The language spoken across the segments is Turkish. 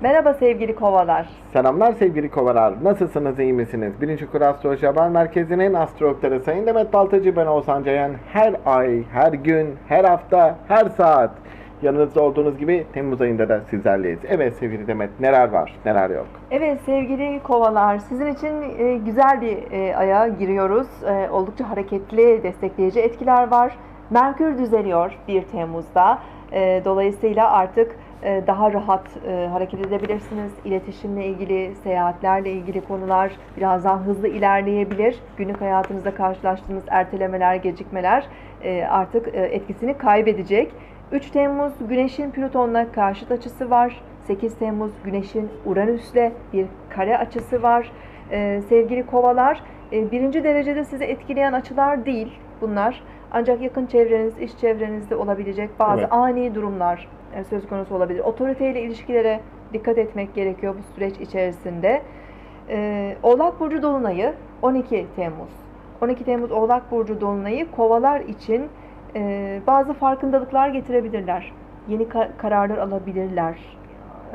Merhaba sevgili kovalar. Selamlar sevgili kovalar. Nasılsınız, iyi misiniz? Birinci Kur Astroloji Haber Merkezi'nin astrologları Sayın Demet Baltacı, ben Oğuzhan Cayan. Her ay, her gün, her hafta, her saat yanınızda olduğunuz gibi Temmuz ayında da sizlerleyiz. Evet sevgili Demet, neler var, neler yok? Evet sevgili kovalar, sizin için e, güzel bir e, aya giriyoruz. E, oldukça hareketli, destekleyici etkiler var. Merkür düzeliyor 1 Temmuz'da. E, dolayısıyla artık e, daha rahat e, hareket edebilirsiniz. İletişimle ilgili, seyahatlerle ilgili konular biraz daha hızlı ilerleyebilir. Günlük hayatınızda karşılaştığınız ertelemeler, gecikmeler e, artık etkisini kaybedecek. 3 Temmuz Güneş'in Plüton'la karşıt açısı var. 8 Temmuz Güneş'in Uranüs'le bir kare açısı var. Ee, sevgili kovalar, birinci derecede sizi etkileyen açılar değil bunlar. Ancak yakın çevreniz, iş çevrenizde olabilecek bazı Evet. ani durumlar e, söz konusu olabilir. Otoriteyle ilişkilere dikkat etmek gerekiyor bu süreç içerisinde. Ee, Oğlak Burcu Dolunay'ı 12 Temmuz. 12 Temmuz Oğlak Burcu Dolunay'ı kovalar için e, bazı farkındalıklar getirebilirler. Yeni ka- kararlar alabilirler.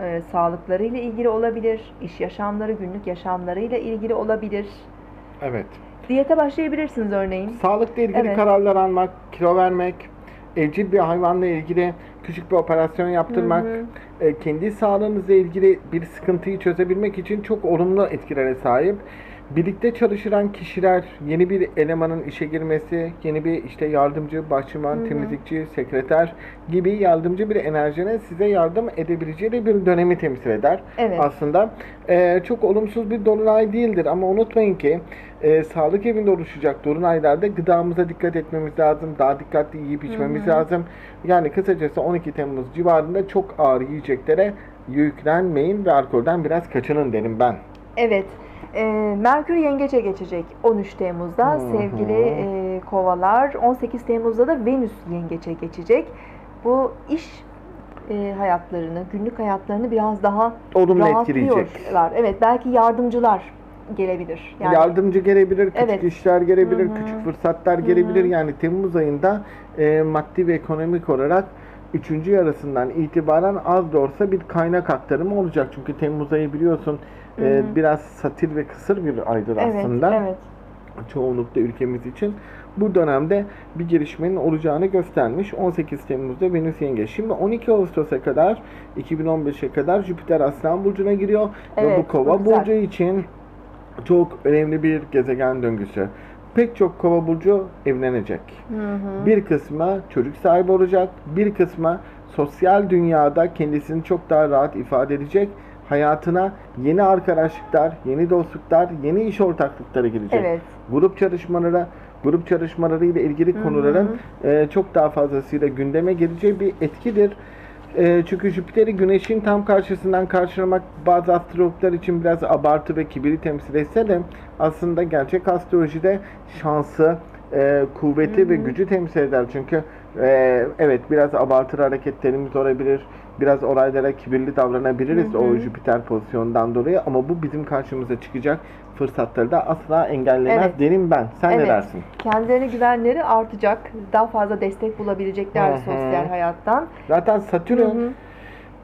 E, sağlıklarıyla ilgili olabilir, iş yaşamları, günlük yaşamlarıyla ilgili olabilir. Evet. Diyete başlayabilirsiniz örneğin. Sağlıkla ilgili Evet. kararlar almak, kilo vermek, evcil bir hayvanla ilgili küçük bir operasyon yaptırmak, e, kendi sağlığınızla ilgili bir sıkıntıyı çözebilmek için çok olumlu etkilere sahip. Birlikte çalışılan kişiler, yeni bir elemanın işe girmesi, yeni bir işte yardımcı, bahçıvan, Hı hı. temizlikçi, sekreter gibi yardımcı bir enerjinin size yardım edebileceği de bir dönemi temsil eder. Evet. Aslında e, çok olumsuz bir dolunay değildir ama unutmayın ki e, sağlık evinde oluşacak dolunaylarda gıdamıza dikkat etmemiz lazım. Daha dikkatli yiyip içmemiz Hı hı. lazım. Yani kısacası 12 Temmuz civarında çok ağır yiyeceklere yüklenmeyin ve alkolden biraz kaçının derim ben. Evet. E, Merkür Yengeç'e geçecek 13 Temmuz'da hı. sevgili e, kovalar. 18 Temmuz'da da Venüs Yengeç'e geçecek. Bu iş e, hayatlarını, günlük hayatlarını biraz daha Olumlu etkileyecek. rahatlıyorlar. Evet, belki yardımcılar gelebilir. Yani Yardımcı gelebilir, küçük Evet. işler gelebilir, Hı hı. küçük fırsatlar gelebilir. Yani Temmuz ayında e, maddi ve ekonomik olarak üçüncü yarısından itibaren az da olsa bir kaynak aktarımı olacak. Çünkü Temmuz ayı biliyorsun e, Hı biraz satir ve kısır bir aydır evet, aslında. evet. Çoğunlukla ülkemiz için. Bu dönemde bir gelişmenin olacağını göstermiş. 18 Temmuz'da Venüs Yengeç. Şimdi 12 Ağustos'a kadar 2015'e kadar Jüpiter Aslan Burcu'na giriyor. ve Evet, bu Kova bu güzel. Burcu için çok önemli bir gezegen döngüsü. Pek çok Kova Burcu evlenecek. Hı hı. Bir kısmı çocuk sahibi olacak, bir kısmı sosyal dünyada kendisini çok daha rahat ifade edecek. Hayatına yeni arkadaşlıklar, yeni dostluklar, yeni iş ortaklıkları girecek. Evet. Grup çalışmaları, grup çalışmaları ile ilgili Hı konuların e, çok daha fazlasıyla gündeme geleceği bir etkidir. E, çünkü Jüpiter'i Güneş'in tam karşısından karşılamak bazı astrologlar için biraz abartı ve kibiri temsil etse de aslında gerçek astrolojide şansı, e, kuvveti ve gücü temsil eder. Çünkü e, evet biraz abartır hareketlerimiz olabilir. Biraz olaylara kibirli davranabiliriz Hı hı. o Jüpiter pozisyondan dolayı ama bu bizim karşımıza çıkacak fırsatları da asla engellemez Evet. derim ben. Sen ne Evet. dersin? Kendilerine güvenleri artacak. Daha fazla destek bulabilecekler Hı hı. sosyal hayattan. Zaten Satürn.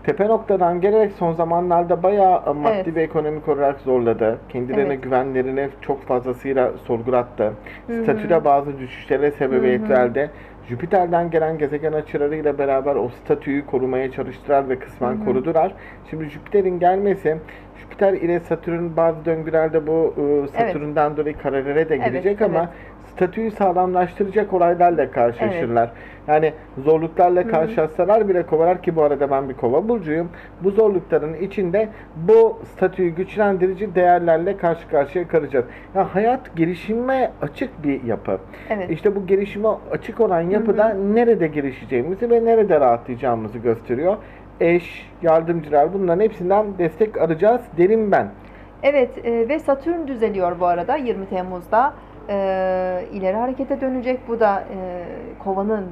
Tepe noktadan gelerek son zamanlarda bayağı e, maddi Evet. ve ekonomik olarak zorladı. Kendilerine Evet. güvenlerini çok fazlasıyla sorgulattı. Hı hı. Statüde bazı düşüşlere sebebiyet verdi. Jüpiter'den gelen gezegen açılarıyla beraber o statüyü korumaya çalıştılar ve kısmen Hı hı. korudular. Şimdi Jüpiter'in gelmesi Jüpiter ile Satürn bazı döngülerde bu e, Satürn'den dolayı kararere de Evet, girecek ama evet. Statüyü sağlamlaştıracak olaylarla karşılaşırlar. Yani zorluklarla karşılaşsalar bile kovalar ki bu arada ben bir kova burcuyum. Bu zorlukların içinde bu statüyü güçlendirici değerlerle karşı karşıya kalacağız. Ya hayat gelişime açık bir yapı. Evet. İşte bu gelişime açık olan yapıda nerede gelişeceğimizi ve nerede rahatlayacağımızı gösteriyor. Eş, yardımcılar bunların hepsinden destek arayacağız derim ben. Evet e, ve Satürn düzeliyor bu arada 20 Temmuz'da. E, ileri harekete dönecek. Bu da e, kovanın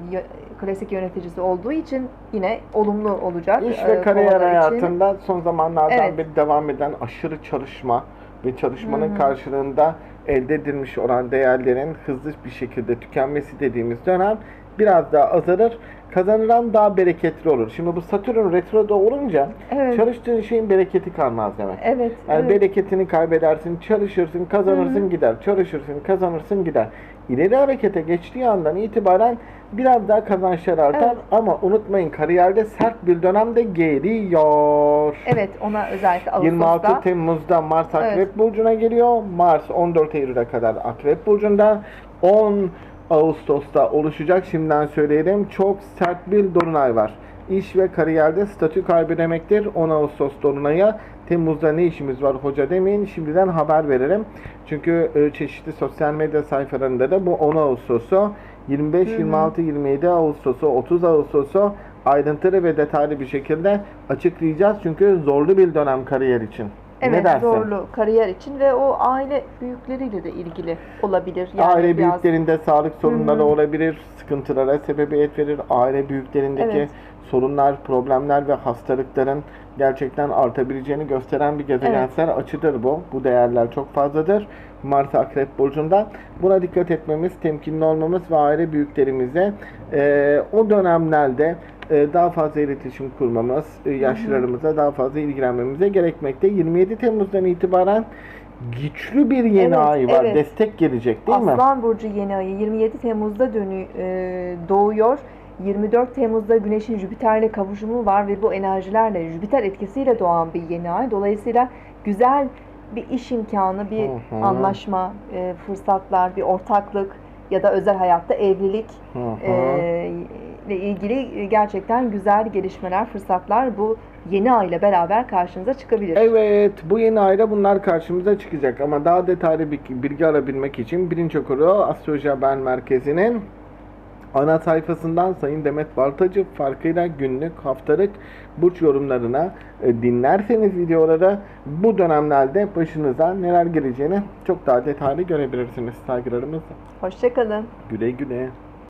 klasik yöneticisi olduğu için yine olumlu olacak. İş e, ve kariyer kovalar için. hayatında son zamanlardan Evet. beri devam eden aşırı çalışma ve çalışmanın Hı hı. karşılığında elde edilmiş olan değerlerin hızlı bir şekilde tükenmesi dediğimiz dönem biraz daha azalır. Kazanılan daha bereketli olur. Şimdi bu Satürn retroda olunca Evet. çalıştığın şeyin bereketi kalmaz demek. Evet. Yani evet. bereketini kaybedersin, çalışırsın, kazanırsın Hı hı. gider, çalışırsın, kazanırsın gider. İleri harekete geçtiği andan itibaren biraz daha kazançlar artar Evet. ama unutmayın kariyerde sert bir dönemde geliyor. Evet, ona özellikle 26 Ağustos'ta. Temmuz'da Mars Akrep Evet. Burcu'na geliyor. Mars 14 Eylül'e kadar Akrep Burcu'nda. 10 Ağustos'ta oluşacak. Şimdiden söyleyelim. Çok sert bir dolunay var. İş ve kariyerde statü kaybı demektir. 10 Ağustos dolunayı. Temmuz'da ne işimiz var hoca demeyin. Şimdiden haber veririm. Çünkü e, çeşitli sosyal medya sayfalarında da bu 10 Ağustos'u 25, Hı hı. 26, 27 Ağustos'u, 30 Ağustos'u ayrıntılı ve detaylı bir şekilde açıklayacağız. Çünkü zorlu bir dönem kariyer için. Evet, ne dersin? zorlu kariyer için ve o aile büyükleriyle de ilgili olabilir. Yani aile biraz- büyüklerinde sağlık sorunları Hı hı. olabilir, sıkıntılara sebebiyet verir. Aile büyüklerindeki Evet. sorunlar, problemler ve hastalıkların gerçekten artabileceğini gösteren bir gezegensel açıdır bu. Bu değerler çok fazladır. Mars Akrep Burcu'nda. Buna dikkat etmemiz, temkinli olmamız ve aile büyüklerimize e, o dönemlerde daha fazla iletişim kurmamız, e, yaşlılarımıza daha fazla ilgilenmemize gerekmekte. 27 Temmuz'dan itibaren güçlü bir yeni Evet, ay var. evet. Destek gelecek değil mi? Aslan Burcu yeni ayı 27 Temmuz'da dönü e, doğuyor. 24 Temmuz'da Güneş'in Jüpiter'le kavuşumu var ve bu enerjilerle Jüpiter etkisiyle doğan bir yeni ay. Dolayısıyla güzel bir iş imkanı, bir anlaşma, e, fırsatlar, bir ortaklık ya da özel hayatta evlilik Hı hı. e, ile ilgili gerçekten güzel gelişmeler, fırsatlar bu yeni ay ile beraber karşınıza çıkabilir. Evet, bu yeni ayda bunlar karşımıza çıkacak ama daha detaylı bir bilgi alabilmek için birinci okuru Astroloji Haber Merkezi'nin ana sayfasından Sayın Demet Baltacı farkıyla günlük, haftalık burç yorumlarına e, dinlerseniz videoları bu dönemlerde başınıza neler geleceğini çok daha detaylı görebilirsiniz. Saygılarımızla. Hoşçakalın. Güle güle.